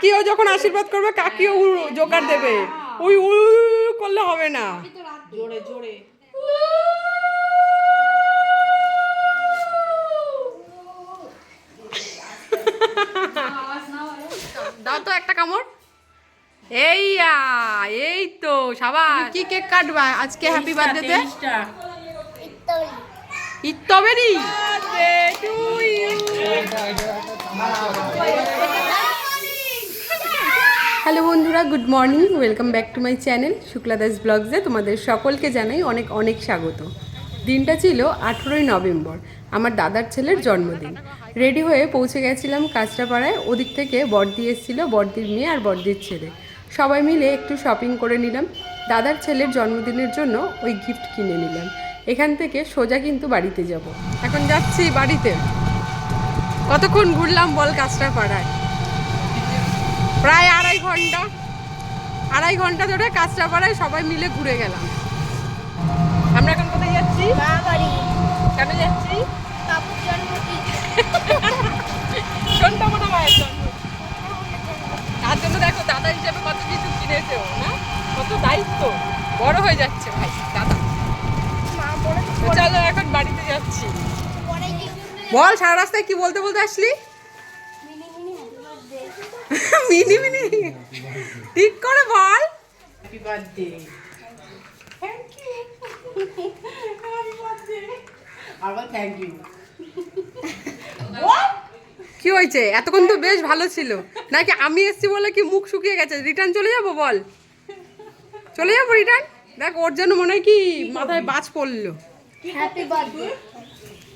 কাকিও যখন আশীর্বাদ করবে কাকিও জোকার দেবে ওই উ করলে হবে না দাও তো একটা কামড় এইয়া এই তো সাবাস কি কেক কাটবা আজকে হ্যাপি বার্থডে ইত্তবেরি হ্যালো বন্ধুরা good morning welcome back to my channel Shukla Das ব্লগসে তোমাদের সকলকে জানাই অনেক অনেক স্বাগত দিনটা ছিল আঠেরোই নভেম্বর আমার দাদার ছেলের জন্মদিন রেডি হয়ে পৌঁছে গেছিলাম কাঁচরাপাড়ায় ওদিক থেকে বর্দি এসেছিলো বর্দির মেয়ে আর বর্দির ছেলে সবাই মিলে একটু শপিং করে নিলাম দাদার ছেলের জন্মদিনের জন্য ওই গিফট কিনে নিলাম এখান থেকে সোজা কিন্তু বাড়িতে যাব এখন যাচ্ছি বাড়িতে কতক্ষণ ঘুরলাম বল কাঁচরাপাড়ায় প্রায় আড়াই ঘন্টা আড়াই ঘন্টা ধরে পাড়ায় সবাই মিলে ঘুরে গেলাম আমরা এখন কোথায় যাচ্ছি কেন যাচ্ছি তার জন্য দেখো দাদা কত কিছু না কত দায়িত্ব বড় হয়ে যাচ্ছে ভাই দাদা এখন বাড়িতে যাচ্ছি বল সারা রাস্তায় কি বলতে বলতে আসলি মিনি মিনি ঠিক করে বল happy birthday thank you happy birthday আবার থ্যাংক ইউ কি হয়েছে এতক্ষণ তো বেশ ভালো ছিল নাকি আমি এসছি বলে কি মুখ শুকিয়ে গেছে রিটার্ন চলে যাবো বল চলে যাবো রিটার্ন দেখ ওর জন্য মনে হয় কি মাথায় বাজ পড়লো হ্যাপি বার্থডে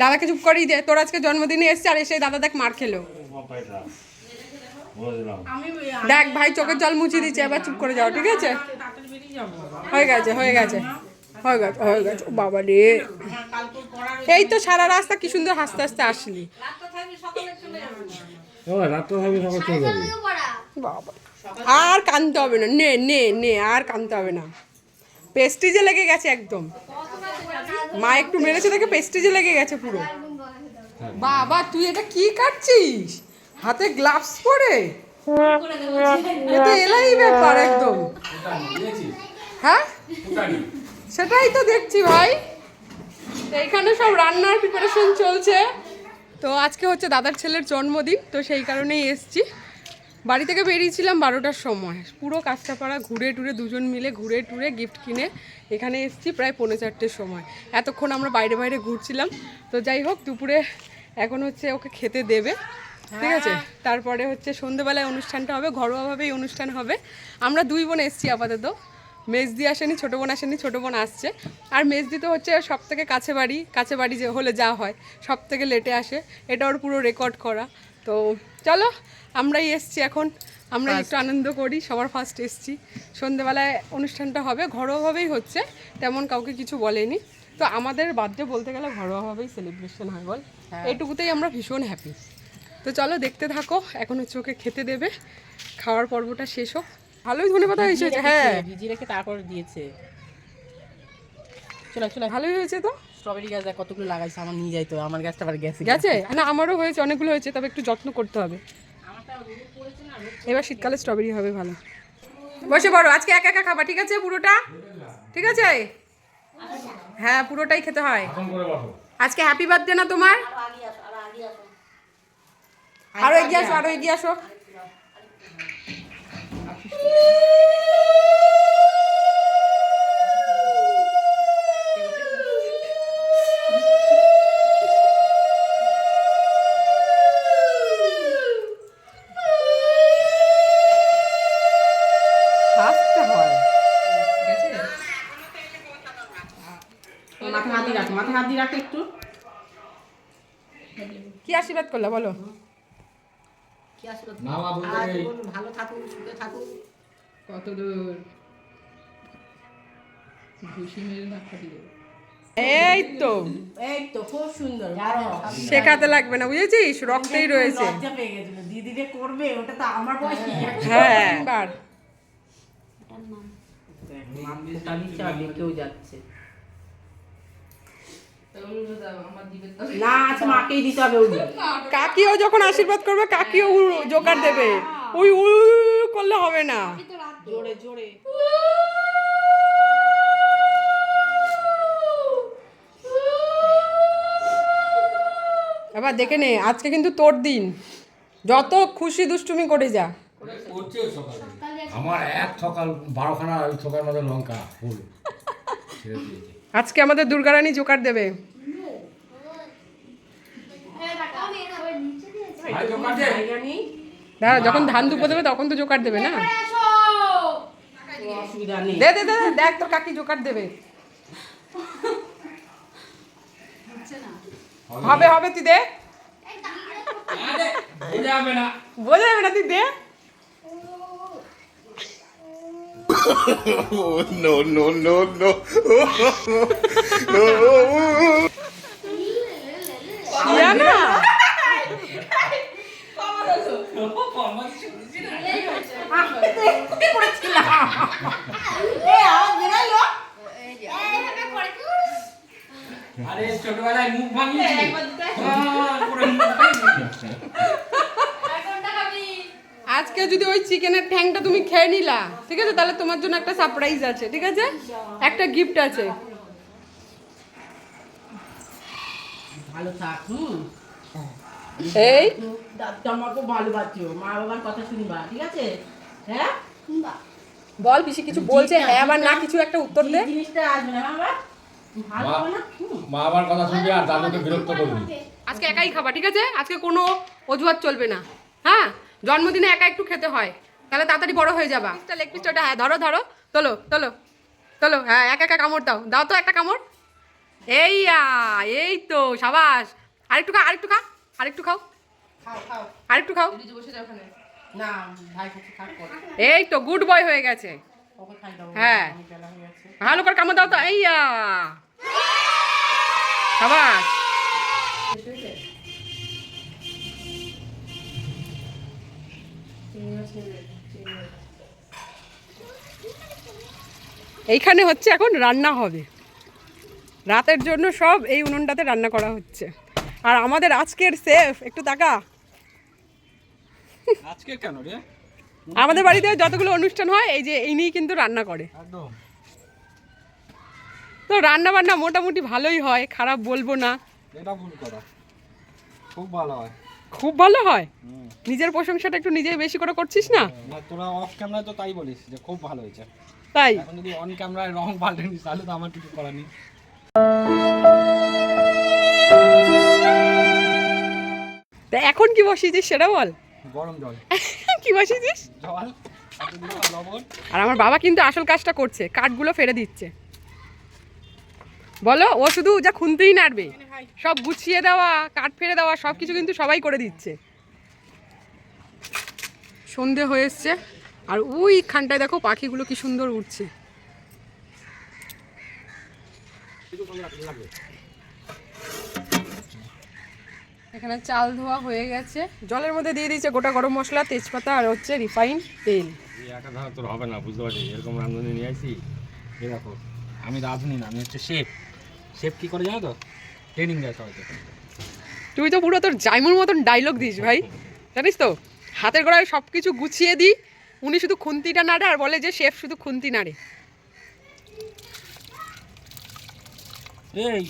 দাদাকে চুপ করেই দে তোর আজকে জন্মদিনে এসছে আর এসে দাদা দেখ মার খেলো দেখ ভাই চোখের জল মুছে দিচ্ছে এবার চুপ করে যাও ঠিক আছে হয়ে গেছে হয়ে গেছে হয়ে গেছে হয়ে গেছে বাবা রে এই তো সারা রাস্তা কি সুন্দর হাসতে হাসতে আসলি বাবা আর কানতে হবে না নে নে নে আর কানতে হবে না পেস্টিজে লেগে গেছে একদম মা একটু মেরেছে দেখে পেস্টেজে লেগে গেছে পুরো বাবা তুই এটা কি কাটছিস হাতে গ্লাভস পরে এটা এলাই ব্যাপার একদম হ্যাঁ সেটাই তো দেখছি ভাই এইখানে সব রান্নার প্রিপারেশন চলছে তো আজকে হচ্ছে দাদার ছেলের জন্মদিন তো সেই কারণেই এসছি বাড়ি থেকে বেরিয়েছিলাম বারোটার সময় পুরো কাস্টাপাড়া ঘুরে টুরে দুজন মিলে ঘুরে টুরে গিফট কিনে এখানে এসছি প্রায় পৌনে চারটের সময় এতক্ষণ আমরা বাইরে বাইরে ঘুরছিলাম তো যাই হোক দুপুরে এখন হচ্ছে ওকে খেতে দেবে ঠিক আছে হ্যাঁ। তারপরে হচ্ছে সন্ধেবেলায় অনুষ্ঠানটা হবে ঘরোয়াভাবেই অনুষ্ঠান হবে আমরা দুই বোন এসছি আপাতত মেজদি আসেনি ছোটো বোন আসেনি ছোটো বোন আসছে আর মেজদি তো হচ্ছে সব থেকে কাছে বাড়ি কাছে বাড়ি যে হলে যা হয় সব থেকে লেটে আসে এটা ওর পুরো রেকর্ড করা তো চলো আমরাই এসছি এখন আমরা একটু আনন্দ করি সবার ফার্স্ট এসছি সন্ধেবেলায় অনুষ্ঠানটা হবে ঘরোয়াভাবেই হচ্ছে তেমন কাউকে কিছু বলেনি তো আমাদের বার্থডে বলতে গেলে ঘরোয়াভাবেই সেলিব্রেশন হয় বল হ্যাঁ। এটুকুতেই আমরা ভীষণ হ্যাপি তো চলো দেখতে থাকো এখন হচ্ছে ওকে খেতে দেবে খাওয়ার পর্বটা শেষ হোক ভালোই ধনে পাতা হয়েছে হ্যাঁ ভিজি রেখে তারপর দিয়েছে চলে চলে ভালোই হয়েছে তো স্ট্রবেরি গাছ কতগুলো লাগাইছে আমার নিয়ে যাইতো আমার গাছটা আবার গেছে গেছে না আমারও হয়েছে অনেকগুলো হয়েছে তবে একটু যত্ন করতে হবে এবার শীতকালে স্ট্রবেরি হবে ভালো বসে পড়ো আজকে একা একা খাবা ঠিক আছে পুরোটা ঠিক আছে হ্যাঁ পুরোটাই খেতে হয় আজকে হ্যাপি বার্থডে না তোমার আরো এগিয়ে আসো আরো এগিয়ে আসো একটু কি আশীর্বাদ করলে বলো এই তো এই তো খুব সুন্দর শেখাতে লাগবে না বুঝেছিস রক্তেই রয়েছে দিদিরে করবে ওটা তো আমার হ্যাঁ কেউ যাচ্ছে না আচ্ছা মাকেই দিতে হবে কাকিও যখন আশীর্বাদ করবে হ্যাঁ, কাকিও হ্যাঁ। জোকার দেবে ওই উল করলে হবে না জোরে জোরে এবার দেখে নে আজকে কিন্তু তোর দিন যত খুশি দুষ্টুমি করে যা আমার এক সকাল বারোখানা সকাল মধ্যে লঙ্কা ফুল আজকে আমাদের দুর্গারানী জোকার দেবে হ্যাঁ, দাঁড়া যখন ধান দুপো দেবে তখন তো জোকার দেবে না দে দে দে দেখ তোর কাকি জোকার দেবে হবে হবে তুই দে হ্যাঁ, বোঝা যাবে না তুই দে no, no, no, no. ছোটবেলায় মুখ আজকে যদি ওই চিকেনের ঠ্যাংটা তুমি খেয়ে নিলা ঠিক আছে তাহলে তোমার জন্য একটা সারপ্রাইজ আছে ঠিক আছে একটা গিফট আছে ভালো এই মা বাবার কথা শুনবা ঠিক আছে হ্যাঁ বল পিসি কিছু বলছে হ্যাঁ আবার না কিছু একটা উত্তর দে জিনিসটা আসবে না বাবা মা বাবার কথা আর বিরক্ত করবি আজকে একাই খাবা ঠিক আছে আজকে কোনো অজুহাত চলবে না হ্যাঁ জন্মদিনে একা একটু খেতে হয় তাহলে তাড়াতাড়ি বড় হয়ে যাবা লেগ পিসটা ওটা হ্যাঁ ধরো ধরো তোলো তোলো তোলো হ্যাঁ এক একা কামড় দাও দাও তো একটা কামড় এই এই তো সাবাস আরেকটু খা আরেকটু খা আরেকটু খাও আরেকটু খাও এই তো গুড বয় হয়ে গেছে হ্যাঁ ভালো করে কামড় দাও তো এইয়া সাবাস এইখানে হচ্ছে এখন রান্না হবে রাতের জন্য সব এই উনুনটাতে রান্না করা হচ্ছে আর আমাদের আজকের সেফ একটু তাকা আজকে কেন রে আমাদের বাড়িতে যতগুলো অনুষ্ঠান হয় এই যে ইনি কিন্তু রান্না করে তো রান্না বান্না মোটামুটি ভালোই হয় খারাপ বলবো না এটা ভুল করা খুব ভালো হয় খুব ভালো হয় নিজের প্রশংসাটা একটু নিজেই বেশি করে করছিস না তোরা অফ ক্যামেরায় তো তাই বলিস যে খুব ভালো হয়েছে তাই এখন যদি অন ক্যামেরায় রং পাল্টে নিস তাহলে তো আমার কিছু করার নেই তা এখন কি বসিয়েছিস সেটা বল গরম জল কি বসিয়েছিস জল আর আমার বাবা কিন্তু আসল কাজটা করছে কাঠগুলো ফেলে দিচ্ছে বলো ও শুধু যা খুনতেই নাড়বে সব গুছিয়ে দেওয়া কাঠ ফেলে দেওয়া সব কিছু কিন্তু সবাই করে দিচ্ছে সন্ধে হয়ে এসছে আর ওইখানটায় দেখো পাখিগুলো কি সুন্দর উঠছে এখানে চাল ধোয়া হয়ে গেছে জলের মধ্যে দিয়ে দিয়েছে গোটা গরম মশলা তেজপাতা আর হচ্ছে রিফাইন তেল একা ধারা তোর হবে না বুঝতে পারছি এরকম রাঁধুনি নিয়ে আসি এরকম আমি রাঁধুনি না আমি হচ্ছে শেফ শেফ কী করে জানো তো ট্রেনিং দেয় সবাইকে তুই তো পুরো তোর জাইমুর মতন ডায়লগ দিস ভাই জানিস তো হাতের গোড়ায় সব কিছু গুছিয়ে দিই উনি শুধু খুন্তিটা নাড়ে আর বলে যে শেফ শুধু খুন্তি নাড়ে এই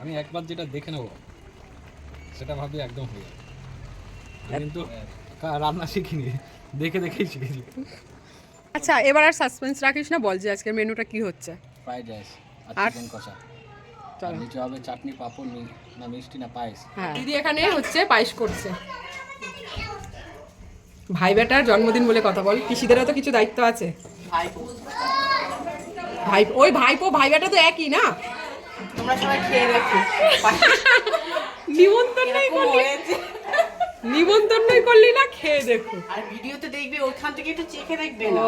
আমি একবার যেটা দেখে নেবো সেটা ভাবি একদম হয়ে যাবে কিন্তু রান্না শিখিনি দেখে দেখেই শিখেছি আচ্ছা এবার আর সাসপেন্স রাখিস না বল যে আজকের মেনুটা কি হচ্ছে ফ্রাইড রাইস আর চিকেন কষা চল নিচে হবে চাটনি পাঁপড় না মিষ্টি না পায়েস হ্যাঁ দিদি এখানে হচ্ছে পায়েস করছে ভাই বেটার জন্মদিন বলে কথা বল পিসিদেরও তো কিছু দায়িত্ব আছে ভাই ওই ভাইপো ভাইবাটা তো একই না তোমরা সবাই খেয়ে দেখো নিমন্ত্রণই করলি করলি না খেয়ে দেখো আর ভিডিওতে দেখবি ওখান থেকে একটু চেখে দেখবে না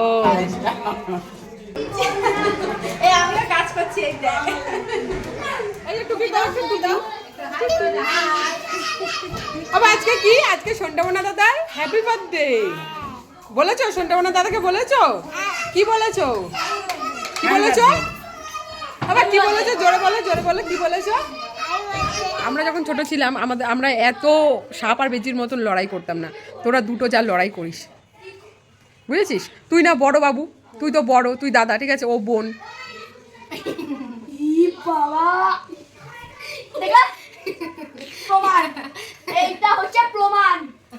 এই আমরা কাজ করছি এই দেখ এই দাও টুপি দাও আজকে কি আজকে সন্ধ্যাবনা দাদা হ্যাপি বার্থডে বলেছো সন্ধ্যাবনা দাদাকে বলেছো হ্যাঁ কি বলেছো কি বলেছো আবার কি বলেছো জোরে বলো জোরে বলো কি বলেছো আমরা যখন ছোট ছিলাম আমাদের আমরা এত সাপ আর বেজির মতন লড়াই করতাম না তোরা দুটো যা লড়াই করিস বুঝেছিস তুই না বড় বাবু তুই তো বড় তুই দাদা ঠিক আছে ও বোন প্রমাণ এইটা হচ্ছে প্রমাণ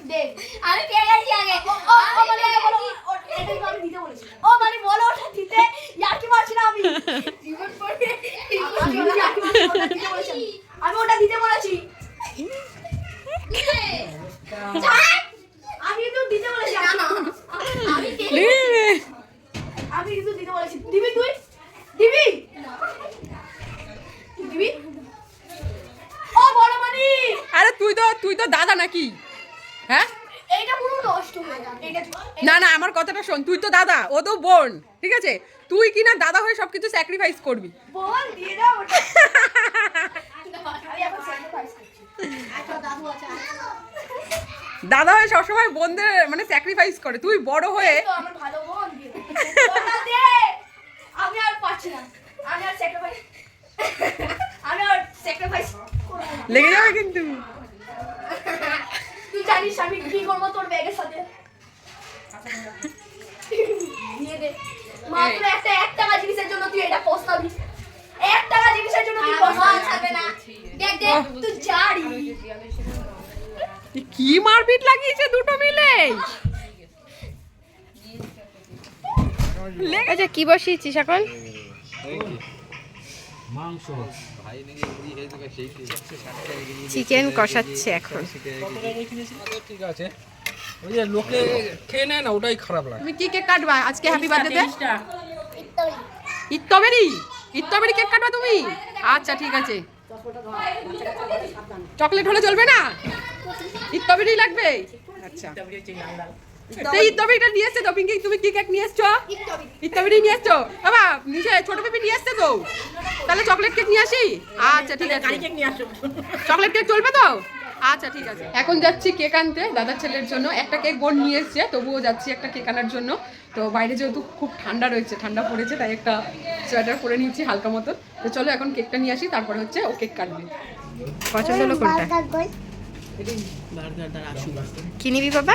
আমি পেয়ে গেছি আগে ও বলে মানে বলো দিতে ও মানে বলো ওটা দিতে ইয়ার কি মারছি না আমি আমি ওটা দিতে বলেছি আমি তো দিতে বলেছি আমি কিন্তু দিতে বলেছি দিবি তুই দিবি দিবি ও বড় মানি আরে তুই তো তুই তো দাদা নাকি হ্যাঁ না না আমার কথাটা শোন তুই তো দাদা ও তো বোন ঠিক আছে তুই কি না দাদা হয়ে সবকিছু স্যাক্রিফাইস করবি দাদা হয়ে সবসময় বোনদের মানে স্যাক্রিফাইস করে তুই বড় হয়ে লেগে যাবে কিন্তু জানিস আমি কি করবো তোর ব্যাগের সাথে মাত্র একটা এক টাকা জিনিসের জন্য তুই এটা পস্তাবি এক টাকা জিনিসের জন্য তুই পস্তাবি না দেখ দেখ তুই জারি কি মারপিট লাগিয়েছে দুটো মিলে আচ্ছা কি বসিয়েছিস এখন মাংস চিকেন কষাচ্ছে এখন ঠিক আছে ওই যে লোকে খেয়ে নেয় না ওটাই খারাপ লাগে তুমি কি কেক কাটবা আজকে হ্যাপি বার্থডে ইত্তবেরি ইত্তবেরি কেক কাটবা তুমি আচ্ছা ঠিক আছে চকলেট হলে চলবে না ইত্তবেরি লাগবে আচ্ছা তবে এটা নিয়ে এসছে তবে তুমি কি কেক নিয়ে এসছো ইত্যাবি নিয়ে এসছো বাবা নিচে ছোট পেপি নিয়ে এসছে তো তাহলে চকলেট কেক নিয়ে আসি আচ্ছা ঠিক আছে চকলেট কেক চলবে তো আচ্ছা ঠিক আছে এখন যাচ্ছি কেক আনতে দাদার ছেলের জন্য একটা কেক বোন নিয়ে এসছে তবুও যাচ্ছি একটা কেক আনার জন্য তো বাইরে যেহেতু খুব ঠান্ডা রয়েছে ঠান্ডা পড়েছে তাই একটা সোয়েটার পরে নিয়েছি হালকা মতন তো চলো এখন কেকটা নিয়ে আসি তারপরে হচ্ছে ও কেক কাটবে পছন্দ হলো কোনটা কি নিবি বাবা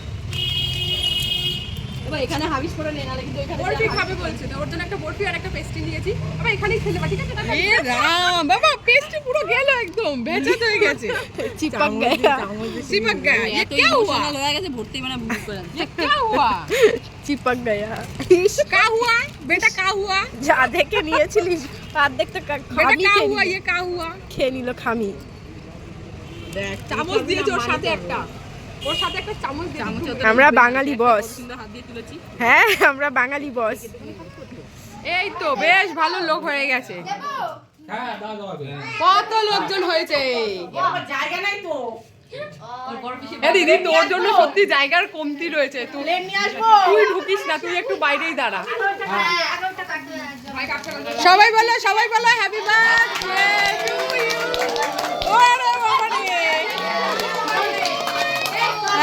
এখানে হাবিস করে নে নালে কিন্তু ওইখানে বরফি খাবে বলছে তো ওর জন্য একটা বরফি আর একটা পেস্ট্রি নিয়েছি আবার এখানেই খেলে বা ঠিক আছে এ রাম বাবা পেস্ট্রি পুরো গেল একদম বেঁচে হয়ে গেছে চিপক গায়া চিপক गया ये क्या हुआ হয়ে গেছে ভর্তি মানে বুক করে ये क्या हुआ চিপক গায়া क्या हुआ बेटा क्या हुआ যা দেখে নিয়েছিলিস অর্ধেক তো কা- बेटा খামি क्या খেয়ে हुआ নিল। ये क्या हुआ খেয়ে নিল খামি চামচ দিয়েছে ওর সাথে একটা ওর সাথে একটা চামচ আমরা বাঙালি বস হ্যাঁ আমরা বাঙালি বস এই তো বেশ ভালো লোক হয়ে গেছে কত লোকজন হয়েছে জায়গা নাই তো দিদি তোর জন্য সত্যি জায়গার কমতি রয়েছে তুই তুই ঢুকিস না তুই একটু বাইরেই দাঁড়া সবাই বলো সবাই বলো happy birthday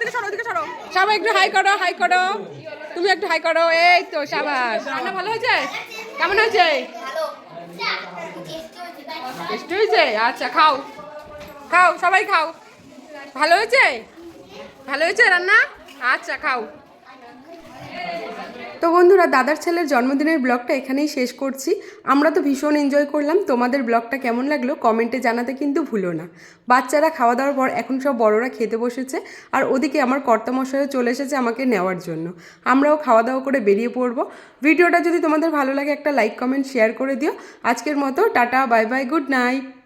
ওদিকে সরো ওদিকে সরো সবাই একটু হাই করো হাই করো তুমি একটু হাই করো এই তো সাবাস রান্না ভালো হয়েছে কেমন হয়েছে টেস্ট হয়েছে আচ্ছা খাও খাও সবাই খাও ভালো হয়েছে ভালো হয়েছে রান্না আচ্ছা খাও তো বন্ধুরা দাদার ছেলের জন্মদিনের ব্লগটা এখানেই শেষ করছি আমরা তো ভীষণ এনজয় করলাম তোমাদের ব্লগটা কেমন লাগলো কমেন্টে জানাতে কিন্তু ভুলো না বাচ্চারা খাওয়া দাওয়ার পর এখন সব বড়রা খেতে বসেছে আর ওদিকে আমার কর্তামশাইও চলে এসেছে আমাকে নেওয়ার জন্য আমরাও খাওয়া দাওয়া করে বেরিয়ে পড়বো ভিডিওটা যদি তোমাদের ভালো লাগে একটা লাইক কমেন্ট শেয়ার করে দিও আজকের মতো tata bye bye good night